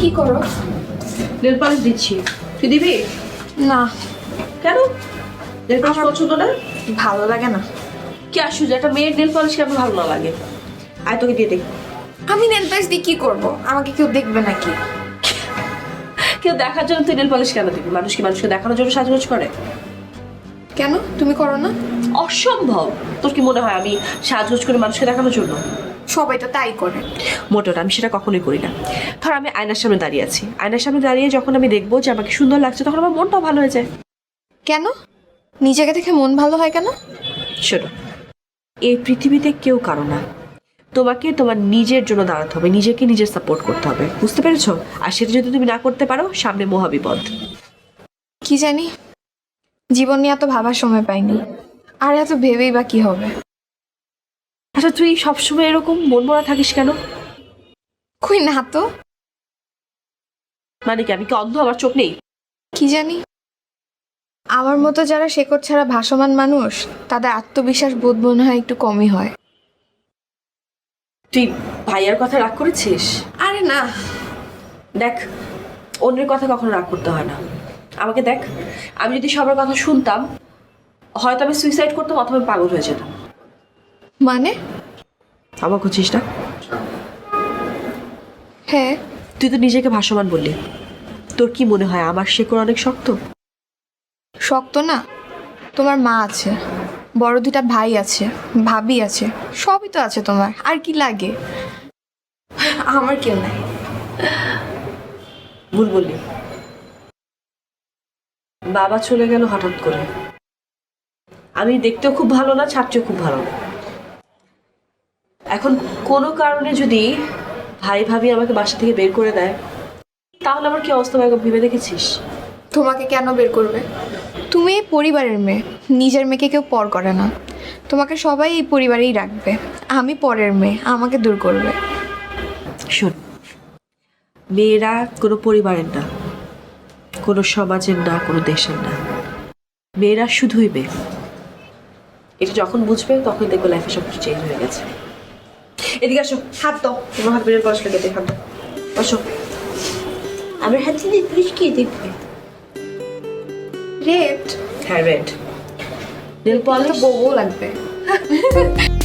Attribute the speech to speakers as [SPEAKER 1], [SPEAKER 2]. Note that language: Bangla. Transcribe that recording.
[SPEAKER 1] কি করো?
[SPEAKER 2] নেল পালিশ দিচ্ছি। তুই দিবি?
[SPEAKER 1] না।
[SPEAKER 2] কেন? নেল পালিশ পছন্দ না?
[SPEAKER 1] ভালো লাগে না।
[SPEAKER 2] কি আশ্চর্য একটা মেয়ের নেল পালিশ কেন ভালো না লাগে? আয় তোকে দিয়ে দেখ
[SPEAKER 1] আমি নেল পালিশ দিয়ে কি করব? আমাকে কেউ দেখবে নাকি?
[SPEAKER 2] কেউ দেখার জন্য তুই নেল পালিশ কেন দিবি? মানুষ কি মানুষকে দেখানোর জন্য সাজগোজ করে?
[SPEAKER 1] কেন? তুমি করো না।
[SPEAKER 2] অসম্ভব। তোর কি মনে হয় আমি সাজগোজ করে মানুষকে দেখানোর জন্য?
[SPEAKER 1] সবাই তো তাই করে।
[SPEAKER 2] মোটেও না, আমি সেটা কখনোই করি না। ধর আমি আয়নার সামনে দাঁড়িয়ে আছি। আয়নার সামনে দাঁড়িয়ে যখন আমি দেখব যে আমাকে সুন্দর লাগছে তখন আমার মনটাও ভালো হয়ে যায়।
[SPEAKER 1] কেন? নিজেকে দেখে মন ভালো হয় কেন?
[SPEAKER 2] শোনো এই পৃথিবীতে কেউ কারও না। তোমাকে তোমার নিজের জন্য দাঁড়াতে হবে নিজেকে নিজের সাপোর্ট করতে হবে। বুঝতে পেরেছ? আর সেটা যদি তুমি না করতে পারো সামনে মহাবিপদ।
[SPEAKER 1] কি জানি? জীবন নিয়ে এত ভাবার সময় পাইনি। আর এত ভেবেই বা কি হবে?
[SPEAKER 2] আচ্ছা তুই সবসময় এরকম মন মরা থাকিস কেন?
[SPEAKER 1] কই না তো।
[SPEAKER 2] মানে কি আমি কি অন্ধ? আমার চোখ নেই?
[SPEAKER 1] কি জানি। আমার মতো যারা শেকড় ছাড়া ভাসমান মানুষ তাদের আত্মবিশ্বাস বোধ মনে হয় একটু কমই হয়।
[SPEAKER 2] তুই ভাইয়ার কথা রাগ করেছিস?
[SPEAKER 1] আরে না।
[SPEAKER 2] দেখ অন্যের কথা কখনো রাগ করতে হয় না। আমাকে দেখ আমি যদি সবার কথা শুনতাম হয়তো আমি সুইসাইড করতাম অথবা পাগল হয়ে যেতাম।
[SPEAKER 1] মানে?
[SPEAKER 2] আমার খুঁজিস না?
[SPEAKER 1] হ্যাঁ।
[SPEAKER 2] তুই তো নিজেকে ভাসমান বললি। তোর কি মনে হয় আমার শেকড় অনেক শক্ত?
[SPEAKER 1] শক্ত না তোমার মা আছে বড় দুটা ভাই আছে ভাবি আছে সবই তো আছে তোমার আর কি লাগে? আমার কেউ নাই।
[SPEAKER 2] ভুল বললি। বাবা চলে গেল হঠাৎ করে। আমি দেখতেও খুব ভালো না ছাড়তেও খুব ভালো না। এখন কোনো কারণে যদি ভাই ভাবি আমাকে বাসা থেকে বের করে দেয় তাহলে আমার কি অবস্থা ভাই ভেবে দেখেছিস?
[SPEAKER 1] তোমাকে কেন বের করবে? তুমি এই পরিবারের মেয়ে নিজের মেয়েকে কেউ পর করে না। তোমাকে সবাই এই পরিবারেই রাখবে। আমি পরের মেয়ে আমাকে দূর করবে।
[SPEAKER 2] শোন মেয়েরা কোনো পরিবারের না কোনো সমাজের না কোনো দেশের না। মেয়েরা শুধুই মেয়ে। এটা যখন বুঝবে তখন দেখবে লাইফে সব কিছু চেঞ্জ হয়ে গেছে। এদিকে আসো হাত দাও। তোমার হাত বেরিয়ে পড়াশোনা কেটে হাত দাও। আসো আমার হাত দিয়ে পুলিশ কি দেখবে?
[SPEAKER 1] রেট
[SPEAKER 2] হ্যাঁ রেড। নেল পলিশ
[SPEAKER 1] তো বউ লাগবে।